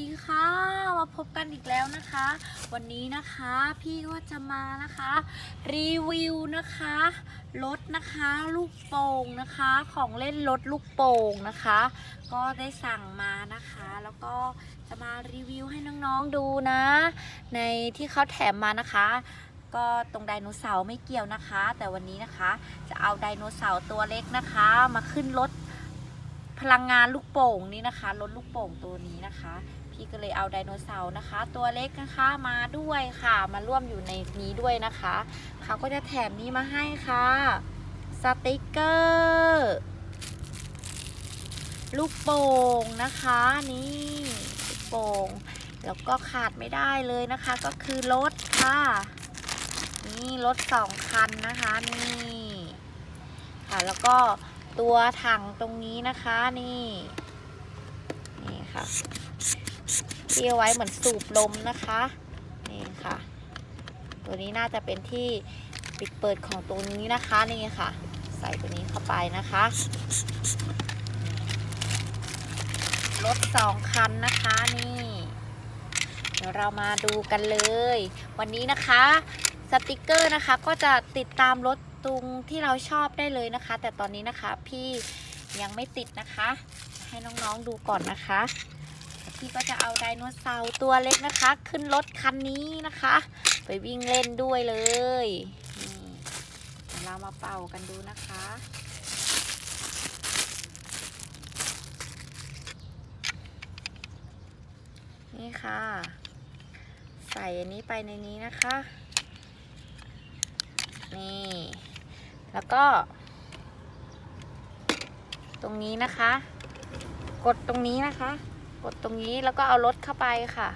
ดีค่ะ มาพบกันอีกแล้วนะคะ วันนี้นะคะพี่ก็จะมานะคะ รีวิวนะคะรถนะคะลูกโป่งนะคะ ของเล่นรถลูกโป่งนะคะ ก็ได้สั่งมานะคะ แล้วก็จะมารีวิวให้น้องๆดูนะ ในที่เขาแถมมานะคะ ก็ตรงไดโนเสาร์ไม่เกี่ยวนะคะ แต่วันนี้นะคะ จะเอาไดโนเสาร์ตัวเล็กนะคะ มาขึ้นรถพลังงานลูกโป่งนี่นะคะรถลูกโป่งตัวนี้นะคะ พี่ก็เลยเอาไดโนเสาร์นะคะ ตัวเล็กนะคะมาด้วยค่ะ มาร่วมอยู่ในนี้ด้วยนะคะ เขาก็จะแถมนี้มาให้ค่ะ สติกเกอร์ลูกโป่งนะคะนี่ลูกโป่งแล้วก็ขาดไม่ได้เลยนะคะ ก็คือรถค่ะ นี่รถสองคันนะคะนี่ค่ะแล้วก็ตัวถังตรงนี้นะคะนี่นี่ค่ะ ที่เอาไว้เหมือนสูบลมนะคะนี่ค่ะ ตัวนี้น่าจะเป็นที่ปิดเปิดของตรงนี้นะคะนี่ค่ะ ใส่ตัวนี้เข้าไปนะคะรถสองคันนะคะนี่ เดี๋ยวเรามาดูกันเลย วันนี้นะคะสติกเกอร์นะคะก็จะติดตามรถตรงที่เราชอบได้เลยนะคะ แต่ตอนนี้นะคะพี่ยังไม่ติดนะคะ ให้น้องๆดูก่อนนะคะ พี่ก็จะเอาไดโนเสาร์ตัวเล็กนะคะ ขึ้นรถคันนี้นะคะ ไปวิ่งเล่นด้วยเลยนี่เรามาเป่ากันดูนะคะนี่ค่ะ ใส่อันนี้ไปในนี้นะคะ นี่ แล้วก็ ตรงนี้นะคะ กดตรงนี้นะคะ กดตรงนี้แล้วก็เอารถเข้าไปค่ะ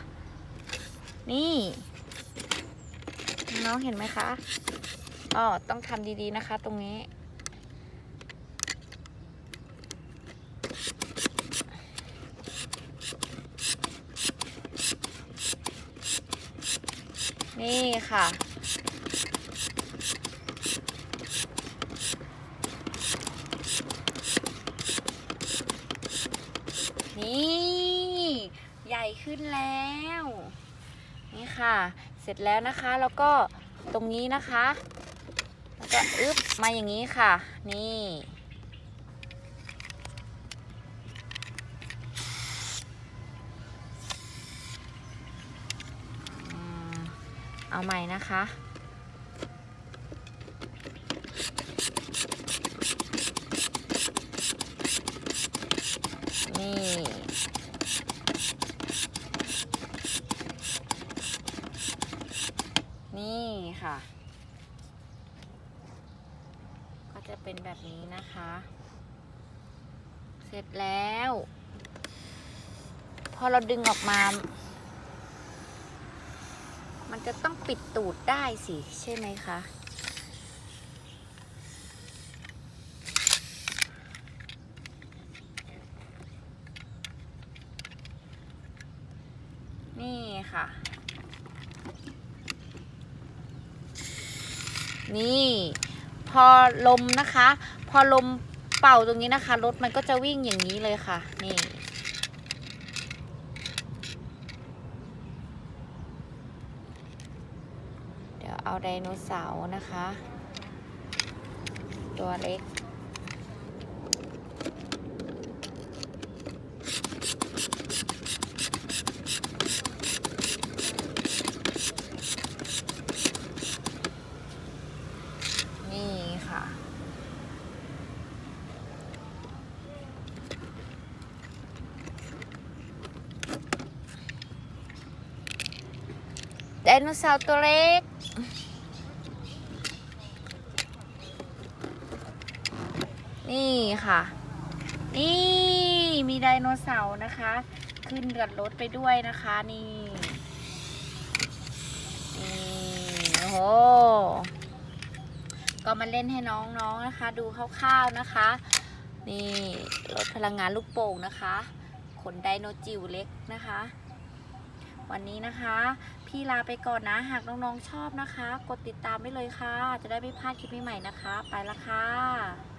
นี่น้องเห็นไหมคะอ๋อต้องทำดีๆนะคะ ตรงนี้ นี่ค่ะนี่ ญ่ขึ้นแล้ว นี่ค่ะ เสร็จแล้วนะคะแล้วก็ตรงนี้นะคะ แล้วก็อึ๊บมาอย่างนี้ค่ะ นี่เอาใหม่นะคะ นี่ค่ะ ก็จะเป็นแบบนี้นะคะ เสร็จแล้ว พอเราดึงออกมา มันจะต้องปิดตูดได้สิใช่ไหมคะนี่ค่ะ นี่ พอลมนะคะ พอลมเป่าตรงนี้นะคะ รถมันก็จะวิ่งอย่างนี้เลยค่ะ นี่เดี๋ยวเอาไดโนเสาร์นะคะ ตัวเล็ก นี่ค่ะ ไดโนเสาร์ตัวเล็ก นี่ค่ะ นี่มีไดโนเสาร์นะคะ ขึ้นกับรถไปด้วยนะคะนี่นี่โอ้โหก็มาเล่นให้น้องๆนนะคะ ดูคร่าวๆนะคะ นี่รถพลังงานลูกโป่งนะคะ ขนไดโนจิ๋วเล็กนะคะ วันนี้นะคะ พี่ลาไปก่อนนะ หากน้องๆชอบนะคะ กดติดตามไว้เลยค่ะ จะได้ไม่พลาดคลิปใหม่ๆนะคะ ไปละค่ะ